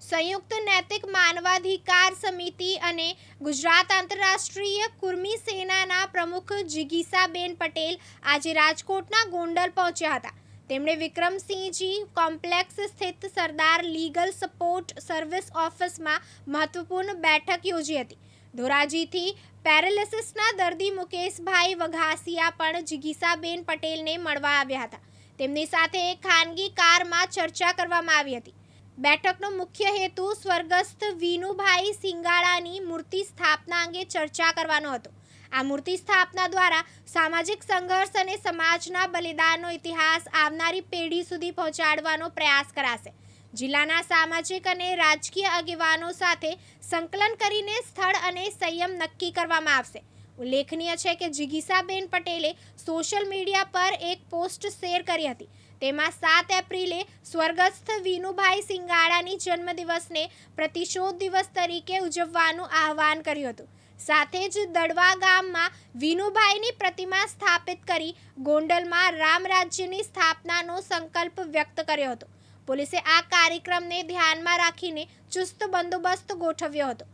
સંયુક્ત નૈતિક માનવાધિકાર સમિતિ અને ગુજરાત આંતરરાષ્ટ્રીય કુર્મી સેનાના પ્રમુખ જિગીસાબેન પટેલ આજે રાજકોટના ગોંડલ પહોંચ્યા હતા. તેમણે વિક્રમસિંહજી કોમ્પ્લેક્સ સ્થિત સરદાર લીગલ સપોર્ટ સર્વિસ ઓફિસમાં મહત્વપૂર્ણ બેઠક યોજી હતી. ધોરાજીથી પેરાલિસિસના દર્દી મુકેશભાઈ વઘાસિયા પણ જિગીસાબેન પટેલને મળવા આવ્યા હતા. તેમની સાથે ખાનગી કારમાં ચર્ચા કરવામાં આવી હતી. બેઠકનો મુખ્ય હેતુ સ્વર્ગસ્થ વિનુભાઈ સિંગાળાની મૂર્તિ સ્થાપના અંગે ચર્ચા કરવાનો હતો. આ મૂર્તિ સ્થાપના દ્વારા સામાજિક સંઘર્ષ અને સમાજના બલિદાનનો ઇતિહાસ આવનારી પેઢી સુધી પહોંચાડવાનો પ્રયાસ કરાશે. જિલ્લાના સામાજિક અને રાજકીય આગેવાનો સાથે સંકલન કરીને સ્થળ અને સંયમ નક્કી કરવામાં આવશે. ઉલ્લેખનીય છે કે જિગીસાબેન પટેલે સોશિયલ મીડિયા પર એક પોસ્ટ શેર કરી હતી. તેમાં સાત એપ્રિલે સ્વર્ગસ્થ વિનુભાઈ સિંગાળાની જન્મદિવસને પ્રતિશોધ દિવસ તરીકે ઉજવવાનું આહવાન કર્યું હતું. સાથે જ દડવા ગામમાં વિનુભાઈની પ્રતિમા સ્થાપિત કરી ગોંડલમાં રામ રાજ્યની સ્થાપનાનો સંકલ્પ વ્યક્ત કર્યો હતો. પોલીસે આ કાર્યક્રમને ધ્યાનમાં રાખીને ચુસ્ત બંદોબસ્ત ગોઠવ્યો હતો.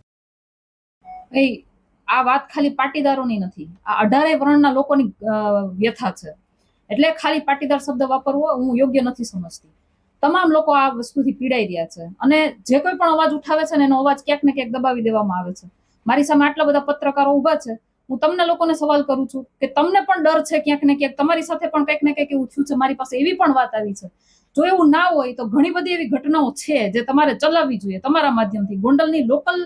આ વાત ખાલી પાટીદારોની નથી. આ અઢારે વર્ણના લોકોની વ્યથા છે. એટલે ખાલી પાટીદાર શબ્દ વાપરવો હું યોગ્ય નથી સમજતી. તમામ લોકો આ વસ્તુથી પીડાઈ રહ્યા છે. અને જે કોઈ પણ અવાજ ઉઠાવે છે ને એનો અવાજ ક્યાંક ને ક્યાંક દબાવી દેવામાં આવે છે. મારી સામે આટલા બધા પત્રકારો ઊભા છે. હું તમને લોકોને સવાલ કરું છું કે તમને પણ ડર છે ક્યાંક ને ક્યાંક? તમારી સાથે પણ કંઈક ને કંઈક એવું થયું છે. મારી પાસે એવી પણ વાત આવી છે. જો એવું ના હોય તો ઘણી બધી એવી ઘટનાઓ છે જે તમારે ચલાવવી જોઈએ. તમારા માધ્યમથી. ગોંડલની લોકલ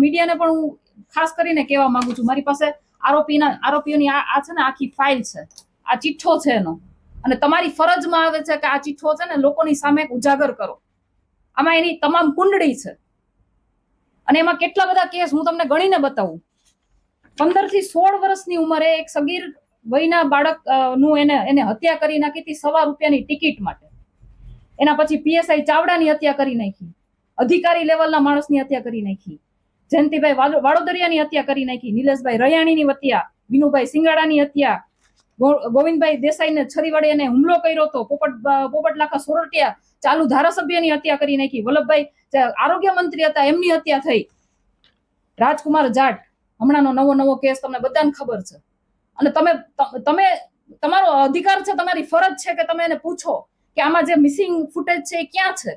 મીડિયાને પણ હું ખાસ કરીને કહેવા માંગુ છું. મારી પાસે આરોપીના, આરોપીઓની આ છે ને આખી ફાઇલ છે. આ ચિઠ્ઠો છે એનો. અને તમારી ફરજમાં આવે છે કે આ ચિઠ્ઠો છે ને લોકોની સામે ઉજાગર કરો. આમાં એની તમામ કુંડળી છે. અને એમાં કેટલા બધા કેસ હું તમને ગણીને બતાવું. પંદરથી સોળ વર્ષની ઉંમરે એક સગીર વયના બાળકનું એને એને હત્યા કરી નાખી હતી સવા રૂપિયાની ટિકિટ માટે. એના પછી પીએસઆઈ ચાવડાની હત્યા કરી નાખી. અધિકારી લેવલના માણસની હત્યા કરી નાખી. જયંતિભાઈ વાડોદરિયાની હત્યા કરી નાખી. નિલેશભાઈ રયાણીની હત્યા. વિનુભાઈ સિંગાડાની હત્યા. ગોવિંદભાઈ દેસાઈને છરી વડે એને હુમલો કર્યો હતો પોપટ પોપટ લાખા સોરઠિયા ચાલુ ધારાસભ્યની હત્યા કરી નાખી. વલ્લભભાઈ આરોગ્ય મંત્રી હતા, એમની હત્યા થઈ. રાજકુમાર જાટ, હમણાંનો નવો નવો કેસ તમને બધાને ખબર છે. અને તમે તમે, તમારો અધિકાર છે, તમારી ફરજ છે કે તમે એને પૂછો કે આમાં જે મિસિંગ ફૂટેજ છે એ ક્યાં છે?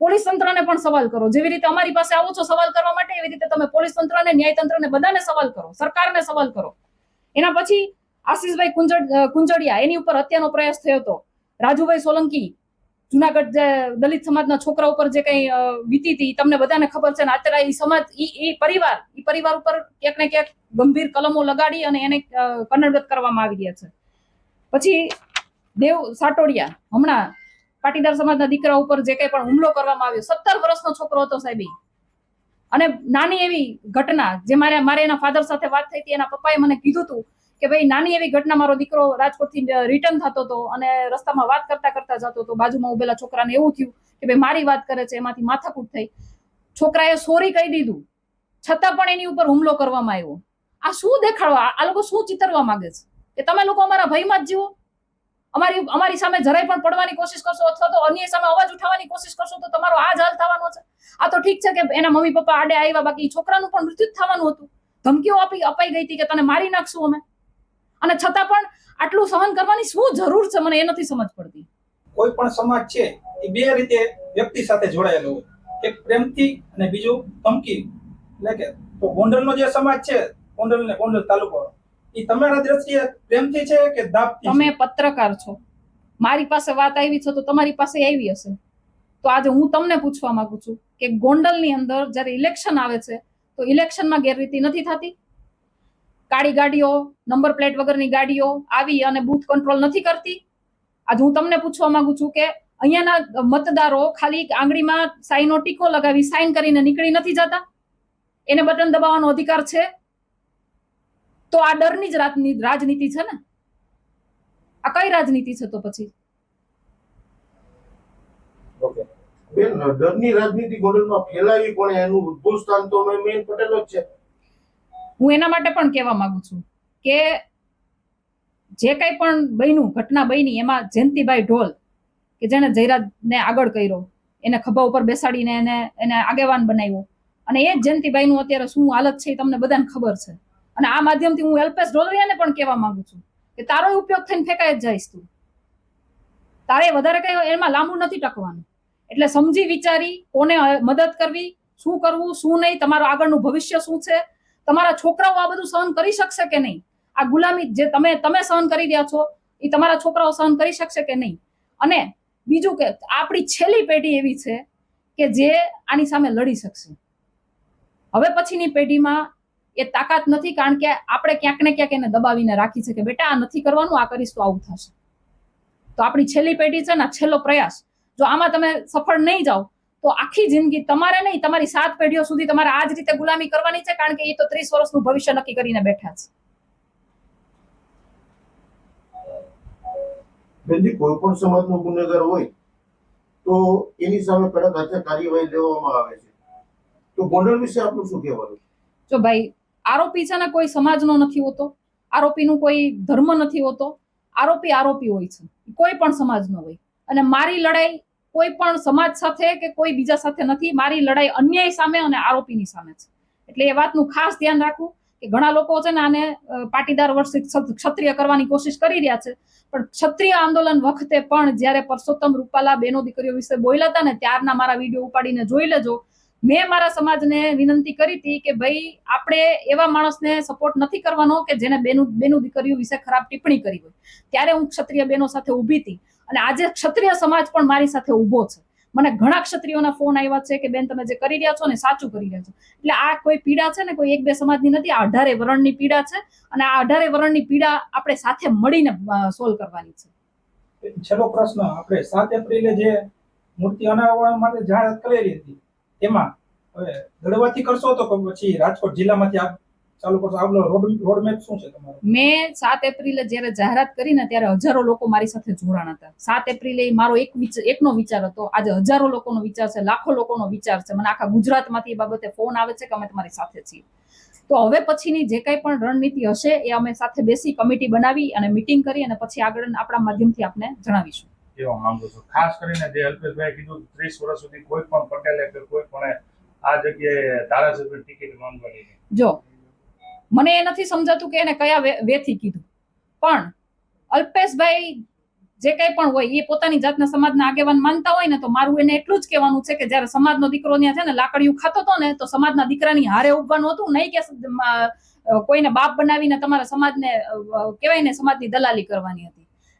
પોલીસ તંત્રને પણ સવાલ કરો. જેવી રીતે અમારી પાસે આવો છો સવાલ કરવા માટે, એવી રીતે તમે પોલીસ તંત્રને ન્યાય તંત્રને બધાને સવાલ કરો. સરકારને સવાલ કરો. એના પછી આશીષભાઈ કુંજડ કુંજડિયા એની ઉપર હત્યાનો પ્રયાસ થયો હતો. રાજુભાઈ સોલંકી, જુનાગઢ જે દલિત સમાજના છોકરા ઉપર જે કઈ વીતી હતી તમને બધાને ખબર છે ને, અત્યારે એ સમાજ, ઈ પરિવાર ઈ પરિવાર ઉપર ક્યાંક ને ક્યાંક ગંભીર કલમો લગાડી અને એને કન્નડગત કરવામાં આવી રહ્યા છે. પછી દેવ સાટોડિયા, હમણાં પાટીદાર સમાજના દીકરા ઉપર જે કંઈ પણ હુમલો કરવામાં આવ્યો, સત્તર વર્ષનો છોકરો હતો સાહેબ અને નાની એવી ઘટના, જે મારે મારે એના ફાધર સાથે વાત થઈ હતી, એના પપ્પાએ મને કીધું હતું કે ભાઈ નાની એવી ઘટના મારો દીકરો રાજકોટથી રિટર્ન થતો હતો અને રસ્તામાં વાત કરતા કરતા જતો હતો. બાજુમાં ઉભેલા છોકરાને એવું થયું કે ભાઈ મારી વાત કરે છે, એમાંથી માથાકૂટ થઈ. છોકરાએ સોરી કહી દીધું. છતાં પણ એની ઉપર હુમલો કરવામાં આવ્યો. આ શું દેખાડવા? આ- લોકો શું ચિતરવા માંગે છે? કે તમે લોકો અમારા ભયમાં જ જીવો? અમારી અમારી સામે જરાય પણ પડવાની કોશિશ કરશો અથવા તો અન્ય સામે અવાજ ઉઠાવવાની કોશિશ કરશો તો તમારો આ જ હાલ થવાનો છે. આ તો ઠીક છે કે એના મમ્મી પપ્પા આડે આવ્યા, બાકી છોકરાનું પણ મૃત્યુ થવાનું હતું. ધમકીઓ આપી, અપાઈ ગઈ હતી કે તને મારી નાખશું અમે? અને છતાં પણ આટલું સહન કરવાની શું જરૂર છે? મને એ નથી સમજ પડતી. કોઈ પણ સમાજ છે એ બે રીતે વ્યક્તિ સાથે જોડાયેલો હોય. એક પ્રેમથી અને બીજું ધમકી. એટલે કે તો ગોંડલનો જે સમાજ છે ગોંડલ ને ગોંડલ તાલુકો એ તમારા દ્રષ્ટિએ પ્રેમથી છે કે દાબથી તમે પત્રકાર છો. મારી પાસે વાત આવી છે તો તમારી પાસે આવી હશે. તો આજે હું તમને પૂછવા માંગુ છું કે ગોંડલની અંદર જ્યારે ઇલેક્શન આવે છે તો ઇલેક્શનમાં ગેરરીતિ નથી થતી? કાળી ગાડીઓ, નંબર પ્લેટ વગરની ગાડીઓ આવી અને બૂથ કંટ્રોલ નથી કરતી. આજે હું તમને પૂછવા માંગુ છું કે અહીંયાના મતદારો ખાલી આંગળીમાં સાઈનો ટીકો લગાવી, સાઈન કરીને નીકળી નથી જતા? એને બટન દબાવવાનો અધિકાર છે? તો આ ડરની જ રાતની રાજનીતિ છે ને? આ કઈ રાજનીતિ છે તો પછી? ડરની રાજનીતિ ગોડલમાં ફેલાવી પણ એનું ઉદ્ભવ સ્થાન તો મેન પટેલ જ છે. હું એના માટે પણ કહેવા માંગુ છું કે જે કંઈ પણ બન્યું, ઘટના બની, એમાં જયંતિભાઈ ઢોલ, કે જેણે જયરાજને આગળ કર્યો, એને ખભા ઉપર બેસાડીને એને એને આગેવાન બનાવ્યો. અને એ જયંતિભાઈનું અત્યારે શું હાલત છે એ તમને બધાને ખબર છે. અને આ માધ્યમથી હું એલ્પેશ ડોલરિયાને પણ કહેવા માંગુ છું કે તારો ઉપયોગ થઈને ફેંકાય જ જઈશ તું. તારે વધારે કંઈ એમાં લાંબુ નથી ટકવાનું. એટલે સમજી વિચારી કોને મદદ કરવી, શું કરવું, શું નહીં, તમારું આગળનું ભવિષ્ય શું છે તમારા છોકરાઓ આ બધું સહન કરી શકશે કે નહીં? આ ગુલામી જે તમે તમે સહન કરી રહ્યા છો, એ તમારા છોકરાઓ સહન કરી શકશે કે નહીં? અને બીજું કે આપણી છેલ્લી પેઢી એવી છે કે જે આની સામે લડી શકશે. હવે પછીની પેઢીમાં એ તાકાત નથી, કારણ કે આપણે ક્યાંક ને ક્યાંક એને દબાવીને રાખી છે કે બેટા, આ નથી કરવાનું, આ કરીશ તો આવું થશે. તો આપણી છેલ્લી પેઢી છે ને છેલ્લો પ્રયાસ. જો આમાં તમે સફળ નહીં જાઓ તો આખી જિંદગી તમારે નહીં તમારી સાત પેઢીઓ સુધી તમારે આ જ રીતે ગુલામી કરવાની છે કારણ કે એ તો ત્રીસ વર્ષનું ભવિષ્ય નક્કી કરીને બેઠા છે. બેનજી કોઈ પણ સમાજનો ગુનેગાર હોય તો એની સામે કડક હાથે કાર્યવાહી લેવામાં આવે છે. તો ગોંડલ વિશે આપનું શું કહેવાનું? જો ભાઈ આરોપી છે ને કોઈ સમાજનો નથી હોતો આરોપીનું કોઈ ધર્મ નથી હોતો આરોપી આરોપી હોય છે કોઈ પણ સમાજનો હોય. અને મારી લડાઈ કોઈ પણ સમાજ સાથે કે કોઈ બીજા સાથે નથી. મારી લડાઈ અન્યાય સામે અને આરોપીની સામે છે. એટલે એ વાતનું ખાસ ધ્યાન રાખવું કે ઘણા લોકો છે ને આને પાટીદાર વર્ષિત ક્ષત્રિય કરવાની કોશિશ કરી રહ્યા છે. પણ ક્ષત્રિય આંદોલન વખતે પણ જ્યારે પરસોત્તમ રૂપાલા બેનો દીકરીઓ વિશે બોલ્યા હતા ને ત્યારના મારા વીડિયો ઉપાડીને જોઈ લેજો. મેં મારા સમાજને વિનંતી કરી હતી કે ભાઈ, આપણે એવા માણસને સપોર્ટ નથી કરવાનો કે જેને બેનું બેનું દીકરીઓ વિશે ખરાબ ટિપ્પણી કરી હોય. ત્યારે હું ક્ષત્રિય બેનો સાથે ઊભી હતી. અને આજે ક્ષત્રિય સમાજ પણ મારી સાથે ઊભો છે. મને ઘણા ક્ષત્રિયોના ફોન આવ્યા છે કે બેન, તમે જે કરી રહ્યા છો ને સાચું કરી રહ્યા છો. એટલે આ કોઈ પીડા છે ને, કોઈ એક બે સમાજની નથી, આ અઢારે વરણની પીડા છે અને આ અઢારે વરણની પીડા આપણે સાથે મળીને સોલ્વ કરવાની છે. છેલ્લો પ્રશ્ન, આપણે સાત એપ્રિલે જે મૂર્તિ અનાવરણ માટે જાહેરાત કરેલી હતી એમાં હવે દળવાથી કરશો તો પછી રાજકોટ જિલ્લામાંથી આપ ચાલુ કરશો. આપનો રોડ રોડ મેપ શું છે તમારો? મેં સાત એપ્રિલે જ્યારે જાહેરાત કરીને ત્યારે હજારો લોકો મારી સાથે જોડાણ હતા. સાત એપ્રિલે મારો એક એકનો વિચાર હતો. આજે હજારો લોકોનો વિચાર છે લાખો લોકોનો વિચાર છે. મને આખા ગુજરાતમાંથી એ બાબતે ફોન આવે છે કે અમે તમારી સાથે છીએ. તો હવે પછીની જે કંઈ પણ રણનીતિ હશે એ અમે સાથે બેસી કમિટી બનાવી અને મીટિંગ કરી અને પછી આગળ આપણા માધ્યમથી આપને જણાવીશું. કહેવા માંગુ છું. ખાસ કરીને જે અલ્પેશભાઈ કીધું ત્રીસ વર્ષ સુધી કોઈ પણ પટેલે કે કોઈ પણ આ જગ્યાએ ધારાસભ્ય ટિકિટ માંગવાની જો મને એ નથી સમજાતું કે એને કયા વેથી કીધું. પણ અલ્પેશભાઈ જે કંઈ પણ હોય, એ પોતાની જાતના સમાજના આગેવાન માનતા હોય ને, તો મારું એને એટલું જ કહેવાનું છે કે જ્યારે સમાજનો દીકરો ત્યાં છે ને, લાકડીયું ખાતો હતો ને, તો સમાજના દીકરાની હારે ઉભવાનું હતું, નહીં કે કોઈને બાપ બનાવીને તમારા સમાજને કહેવાય ને, સમાજની દલાલી કરવાની હતી.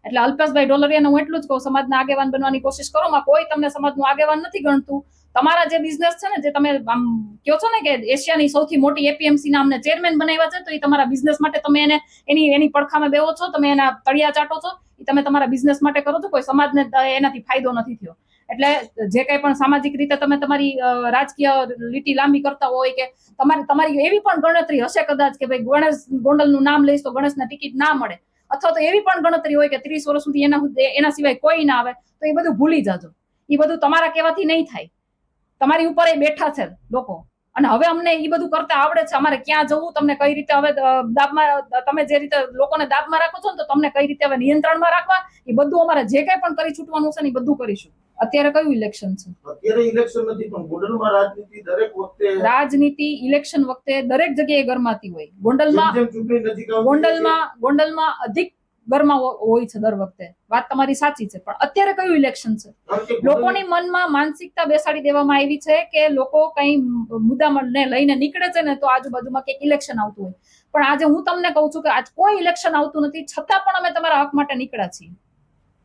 એટલે અલ્પેશભાઈ ડોલરિયાને હું એટલું જ કહું, સમાજના આગેવાન બનવાની કોશિશ કરો. માં કોઈ તમને સમાજનું આગેવાન નથી ગણતું. તમારા જે બિઝનેસ છે ને, જે તમે આમ કહો છો ને કે એશિયાની સૌથી મોટી એપીએમસી ના અમને ચેરમેન બનાવ્યા છે, તો એ તમારા બિઝનેસ માટે તમે એને એની એની પડખામે બેવો છો, તમે એના તળિયા ચાટો છો એ તમે તમારા બિઝનેસ માટે કરો છો. કોઈ સમાજને એનાથી ફાયદો નથી થયો. એટલે જે કંઈ પણ સામાજિક રીતે તમે તમારી રાજકીય લીટી લાંબી કરતા હોય કે તમારી તમારી એવી પણ ગણતરી હશે કદાચ કે ભાઈ ગણેશ ગોંડલનું નામ લઈશ તો ગણેશને ટિકિટ ના મળે. અથવા તો એવી પણ ગણતરી હોય કે ત્રીસ વર્ષ સુધી એના એના સિવાય કોઈ ના આવે, તો એ બધું ભૂલી જજો. એ બધું તમારા કહેવાથી નહીં થાય. તમારી ઉપર એ બેઠા છે લોકો. અને હવે અમને એ બધું કરતા આવડે છે. અમારે ક્યાં જવું, તમને કઈ રીતે હવે દાબમાં તમે જે રીતે લોકોને દાબમાં રાખો છો ને, તો તમને કઈ રીતે હવે નિયંત્રણમાં રાખવા? એ બધું અમારે જે કંઈ પણ કરી છૂટવાનું છે ને, એ બધું કરીશું. અત્યારે કયું ઇલેક્શન છે? અત્યારે ઇલેક્શન નથી પણ ગોંડલમાં રાજનીતિ દરેક વખતે રાજનીતિ ઇલેક્શન વખતે દરેક જગ્યાએ ગરમાતી હોય. ગોંડલમાં ગોંડલમાં ગોંડલમાં અધિક ગરમા હોય છે દર વખતે. વાત તમારી સાચી છે પણ અત્યારે કયું ઇલેક્શન છે? લોકોની મનમાં માનસિકતા બેસાડી દેવામાં આવી છે કે લોકો કઈ મુદ્દાને લઈને નીકળે છે ને તો આજુબાજુમાં કંઈક ઇલેક્શન આવતું હોય. પણ આજે હું તમને કહું છું કે આજ કોઈ ઇલેક્શન આવતું નથી છતાં પણ અમે તમારા હક માટે નીકળ્યા છીએ.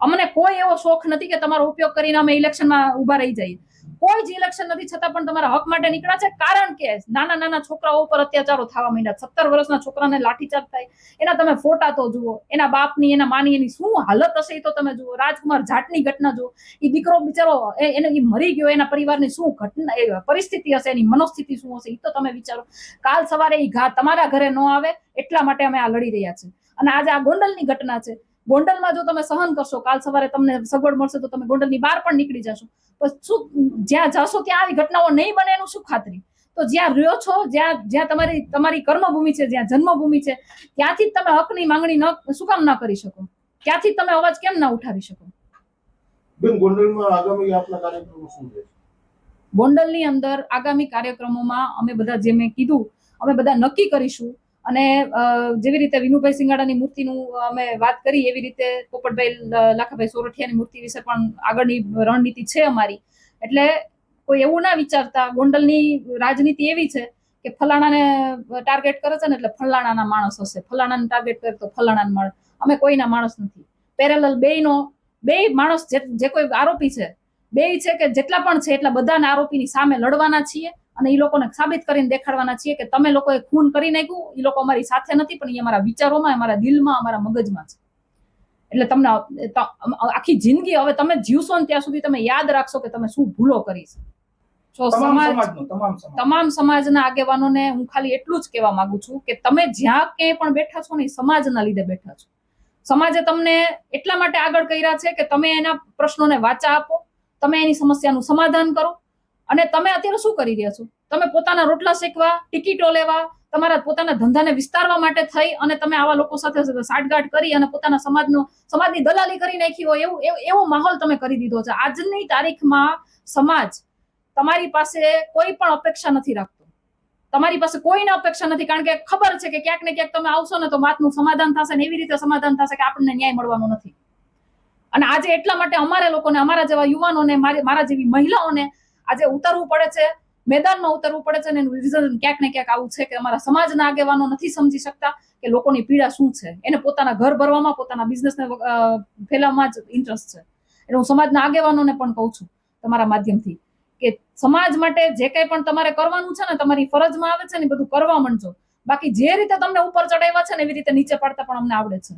અમને કોઈ એવો શોખ નથી કે તમારો ઉપયોગ કરીને અમે ઇલેક્શનમાં ઊભા રહી જઈએ. કોઈ જ ઇલેક્શન નથી છતાં પણ તમારા હક માટે નીકળ્યા છે. કારણ કે નાના નાના છોકરાઓ ઉપર અત્યાચારો થવા માંડ્યા. સત્તર વર્ષના છોકરાને લાઠીચાર્જ થાય. એના તમે ફોટા તો જુઓ. એના બાપની, એના માની એની શું હાલત હશે એ તો તમે જુઓ. રાજકુમાર જાટની ઘટના જુઓ. એ દીકરો બિચારો એને એ મરી ગયો. એના પરિવારની શું ઘટના પરિસ્થિતિ હશે? એની મનોસ્થિતિ શું હશે? એ તો તમે વિચારો. કાલ સવારે એ ઘા તમારા ઘરે ન આવે એટલા માટે અમે આ લડી રહ્યા છીએ. અને આજે આ ગોંડલની ઘટના છે. ગોંડલમાં જો તમે સહન કરશો કાલ સવારે તમને સગવડ મળશે તો તમે ગોંડલની બહાર પણ નીકળી જશો. તો શું જ્યાં જશો ત્યાં આવી ઘટનાઓ નહીં બને એનું શું ખાતરી? તો જ્યાં રહ્યો છો જ્યાં જ્યાં તમારી તમારી કર્મભૂમિ છે જ્યાં જન્મભૂમિ છે ત્યાંથી તમે હકની માંગણી ન શું કામ ના કરી શકો? ત્યાંથી તમે અવાજ કેમ ના ઉઠાવી શકો? બેન ગોંડલમાં આગામી આપના કાર્યક્રમો શું છે? ગોંડલની અંદર આગામી કાર્યક્રમોમાં અમે બધા જે મેં કીધું અમે બધા નક્કી કરીશું અને જેવી રીતે વિનુભાઈ સિંગાડાની મૂર્તિનું અમે વાત કરી, એવી રીતે પોપટભાઈ લાખાભાઈ સોરઠિયાની મૂર્તિ વિશે પણ આગળની રણનીતિ છે અમારી. એટલે કોઈ એવું ના વિચારતા, ગોંડલની રાજનીતિ એવી છે કે ફલાણાને ટાર્ગેટ કરે છે ને એટલે ફલાણાના માણસ હશે. ફલાણાને ટાર્ગેટ કરે તો ફલાણાના માણસ અમે કોઈના માણસ નથી. પેરેલલ બેયનો બે માણસ જે જે કોઈ આરોપી છે બે છે કે જેટલા પણ છે એટલા બધાના આરોપીની સામે લડવાના છીએ. અને એ લોકોને સાબિત કરીને દેખાડવાના છીએ કે તમે લોકોએ ખૂન કરી નાખ્યું એ લોકો અમારી સાથે નથી પણ એ અમારા વિચારોમાં અમારા દિલમાં અમારા મગજમાં છે. એટલે તમને આખી જિંદગી હવે તમે જીવશો ને ત્યાં સુધી તમે યાદ રાખશો કે તમે શું ભૂલો કરી છે. સમાજ તમામ સમાજના આગેવાનોને હું ખાલી એટલું જ કહેવા માંગુ છું કે તમે જ્યાં ક્યાંય પણ બેઠા છો ને એ સમાજના લીધે બેઠા છો. સમાજે તમને એટલા માટે આગળ કર્યા છે કે તમે એના પ્રશ્નોને વાચા આપો તમે એની સમસ્યાનું સમાધાન કરો અને તમે અત્યારે શું કરી રહ્યા છો? તમે પોતાના રોટલા શેકવા, ટિકિટો લેવા, તમારા પોતાના ધંધાને વિસ્તારવા માટે થઈ અને તમે આવા લોકો સાથે સાઠગાંઠ કરી અને પોતાના સમાજનો, સમાજની દલાલી કરી નાખી હોય એવું, એવો- માહોલ તમે કરી દીધો છે. આજની તારીખમાં સમાજ તમારી પાસે કોઈ પણ અપેક્ષા નથી રાખતો. તમારી પાસે કોઈને અપેક્ષા નથી, કારણ કે ખબર છે કે ક્યાંક ને ક્યાંક તમે આવશો ને તો વાતનું સમાધાન થશે ને એવી રીતે સમાધાન થશે કે આપણને ન્યાય મળવાનો નથી. અને આજે એટલા માટે અમારે લોકોને, અમારા જેવા યુવાનોને મારા જેવી મહિલાઓને આજે ઉતરવું પડે છે, મેદાનમાં ઉતરવું પડે છે ને એનું રીઝન ક્યાંક ને ક્યાંક આવું છે કે અમારા સમાજના આગેવાનો નથી સમજી શકતા કે લોકોની પીડા શું છે. એને પોતાના ઘર ભરવામાં, પોતાના બિઝનેસને ફેલાવવામાં જ ઇન્ટરેસ્ટ છે. એટલે હું સમાજના આગેવાનોને પણ કહું છું તમારા માધ્યમથી કે સમાજ માટે જે કંઈ પણ તમારે કરવાનું છે ને, તમારી ફરજમાં આવે છે ને બધું કરવા માંડજો. બાકી જે રીતે તમને ઉપર ચડાવ્યા છે ને, એવી રીતે નીચે પાડતા પણ અમને આવડે છે.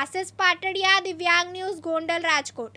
આશિષ પાટડિયા, દિવ્યાંગ ન્યૂઝ, ગોંડલ, રાજકોટ.